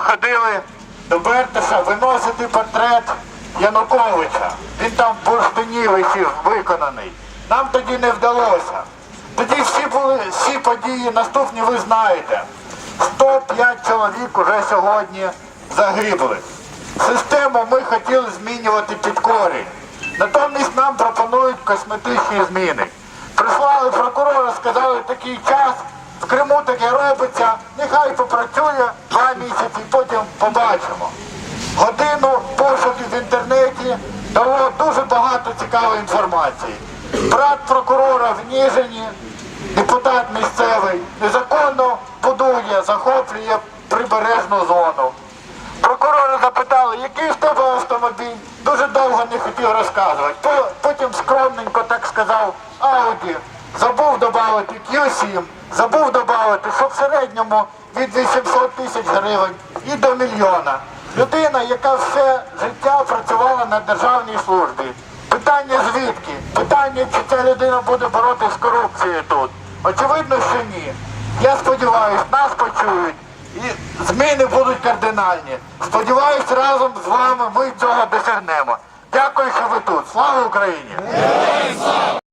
ходили до Бертеша виносити портрет Януковича. Він там в бурштині висів, виконаний. Нам тоді не вдалося. Тоді всі були всі події наступні ви знаєте. 105 чоловік уже сьогодні загибли. Систему ми хотіли змінювати під корінь. Натомість нам пропонують косметичні зміни. Прислали прокурора, сказали такий час, в Криму таке робиться, нехай попрацює два місяці, потім побачимо. Годину пошуків в інтернеті дало дуже багато цікавої інформації. Брат прокурора в Ніжині, депутат місцевий, незаконно будує, захоплює прибережну зону. Прокурори запитали, який в тебе автомобіль? Дуже довго не хотів розказувати. Потім скромненько так сказав Ауді. Забув додати Q7, забув додати, що в середньому від 800 тисяч гривень і до мільйона. Людина, яка все життя працювала на державній службі. Питання звідки? Питання, чи ця людина буде боротися з корупцією тут. Очевидно, що ні. Я сподіваюся, нас почують. І зміни будуть кардинальні. Сподіваюсь, разом з вами ми цього досягнемо. Дякую, що ви тут. Слава Україні!